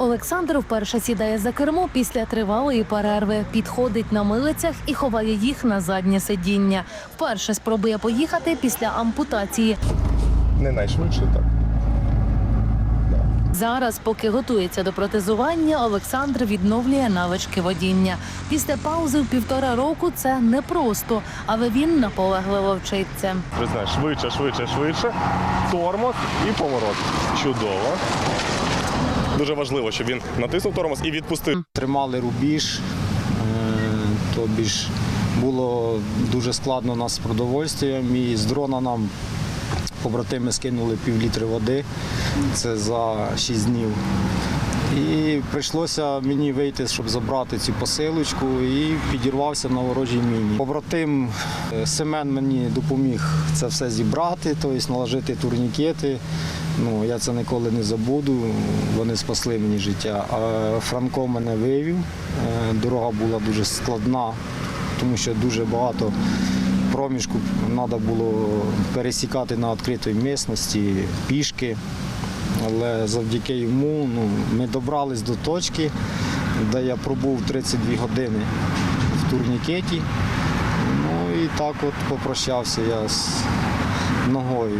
Олександр вперше сідає за кермо після тривалої перерви, підходить на милицях і ховає їх на заднє сидіння. Вперше спробує поїхати після ампутації. Не найшвидше так. Зараз, поки готується до протезування, Олександр відновлює навички водіння. Після паузи в півтора року це непросто, але він наполегливо вчиться. Ти знаєш, швидше, швидше, швидше. Тормоз і поворот. Чудово. Дуже важливо, щоб він натиснув тормоз і відпустив. Тримали рубіж, е, тобі ж було дуже складно нас з продовольствям і з дрона нам побратими скинули пів літри води. Це за 6 днів. І прийшлося мені вийти, щоб забрати цю посилочку, і підірвався на ворожій міні. Побратим е, Семен мені допоміг це все зібрати, тобто наложити турнікети. Ну, я це ніколи не забуду. Вони спасли мені життя. А Франко мене вивів. Е, Дорога була дуже складна, тому що дуже багато проміжку треба було пересікати на відкритій місності, пішки. Але завдяки йому ну, ми добрались до точки, де я пробув 32 години в турнікеті. Ну і так от попрощався я з ногою.